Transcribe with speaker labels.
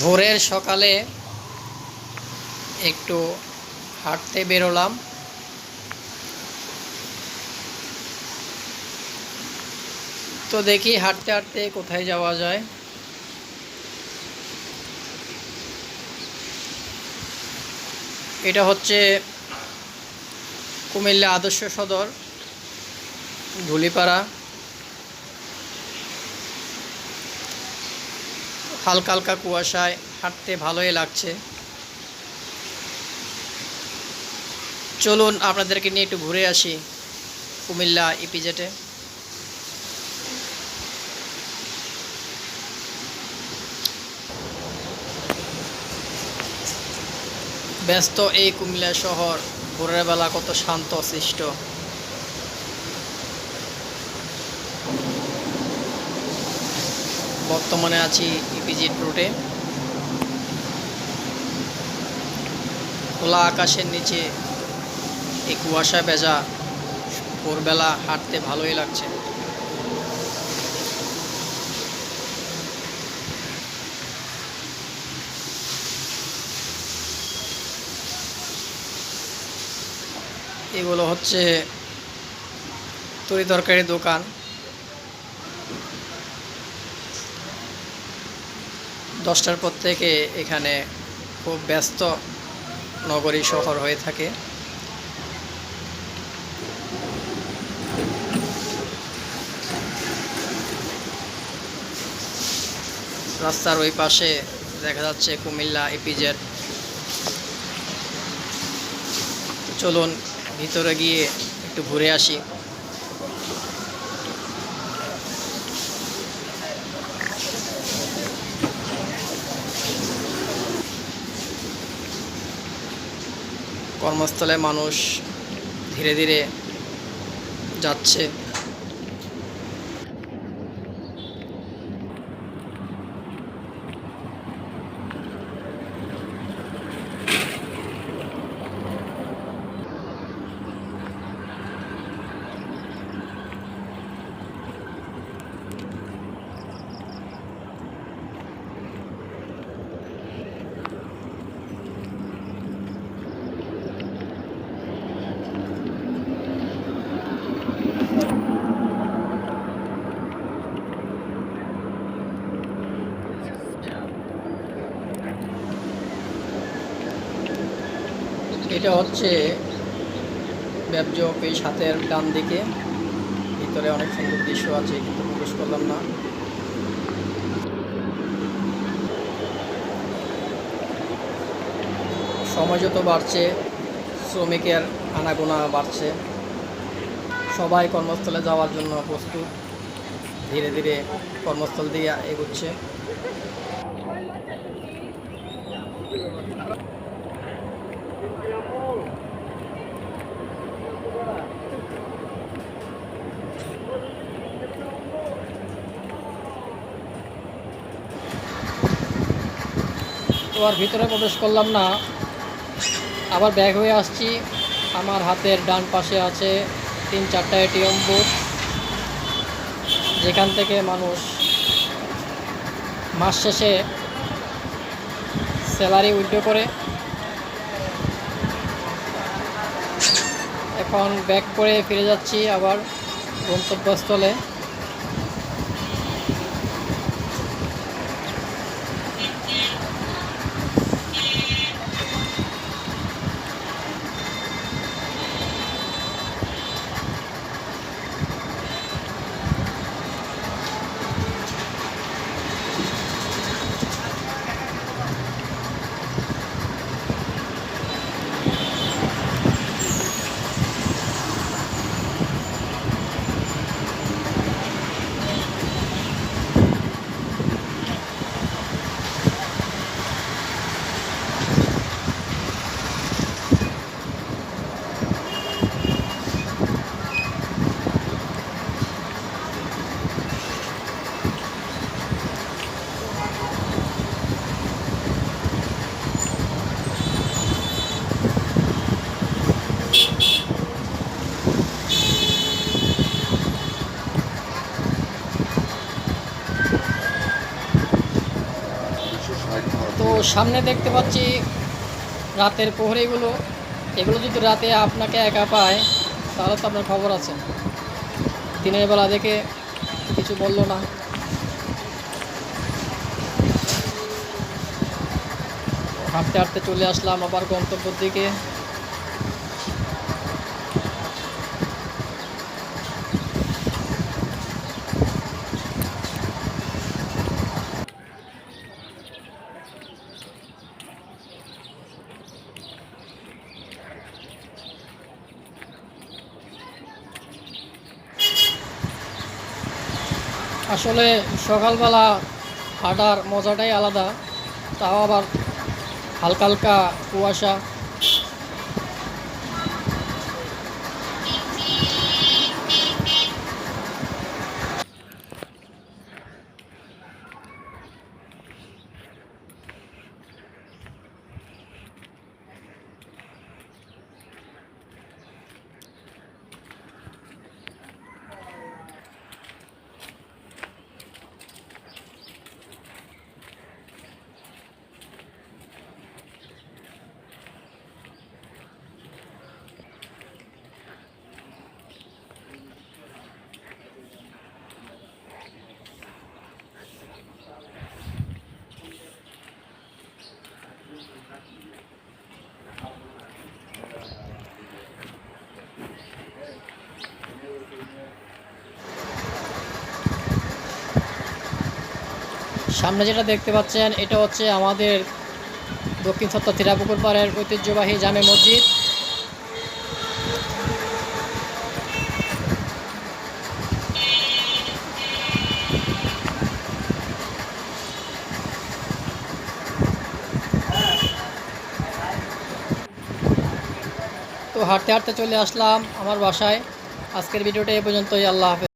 Speaker 1: ভোরের সকালে একটু হাঁটতে বেরোলাম। তো দেখি হাঁটতে হাঁটতে কোথায় যাওয়া যায়। এটা হচ্ছে কুমিল্লা আদর্শ সদর, ধুলিপাড়া। হালকা হালকা কুয়াশায় হাঁটতে ভালোই লাগছে। চলুন আপনাদেরকে নিয়ে একটু ঘুরে আসি কুমিল্লা ইপিজেটে। ব্যস্ত এই কুমিল্লা শহর ভোরের বেলা কত শান্ত সৃষ্ট। বর্তমানে আছি ইপিজিট রুটে। খোলা আকাশের নিচে এই কুয়াশা ভেজা ভোরবেলা হাঁটতে ভালোই লাগছে। এগুলো হচ্ছে তরি তরকারি দোকান। দশটার পর থেকে এখানে খুব ব্যস্ত নগরী শহর হয়ে থাকে। রাস্তার ওই পাশে দেখা যাচ্ছে কুমিল্লা ইপিজেড চলুন ভিতরে গিয়ে একটু ঘুরে আসি। কর্মস্থলে মানুষ ধীরে ধীরে যাচ্ছে। এটা হচ্ছে ব্যবজ অফিস হাতের ডান দিকে। ভিতরে অনেক সুন্দর দৃশ্য আছে, কিন্তু প্রবেশ করলাম না। সময় যত বাড়ছে, শ্রমিকের আনাগোনা বাড়ছে। সবাই কর্মস্থলে যাওয়ার জন্য প্রস্তুত। ধীরে ধীরে কর্মস্থল দিয়ে এগুচ্ছে। তো আর ভিতরে প্রবেশ করলাম না। আবার ব্যাগ হয়ে আসছি। আমার হাতের ডান পাশে আছে তিন চারটা এটিএম বুথ যেখান থেকে মানুষ মাস শেষে স্যালারি উইথড্র করে। এখন ব্যাক করে ফিরে যাচ্ছি আবার গন্তব্যস্থলে। সামনে দেখতে পাচ্ছি রাতের প্রহরীগুলো। এগুলো যদি রাতে আপনাকে একা পায়, তাহলে তো আপনার খবর আছে। দিনের বেলা দেখে কিছু বলল না। হাঁটতে হাঁটতে চলে আসলাম আবার গন্তব্যের দিকে। আসলে সকালবেলা হাঁটার মজাটাই আলাদা তাও আবার হালকা হালকা কুয়াশা। সামনে যেটা দেখতে পাচ্ছেন, এটা হচ্ছে আমাদের দক্ষিণ সত্তর থিরাপুকুর পাড়ের ঐতিহ্যবাহী জামে মসজিদ। তো হাঁটতে হাঁটতে চলে আসলাম আমার বাসায়। আজকের ভিডিওটা এ পর্যন্তই, আল্লাহ হাফেজ।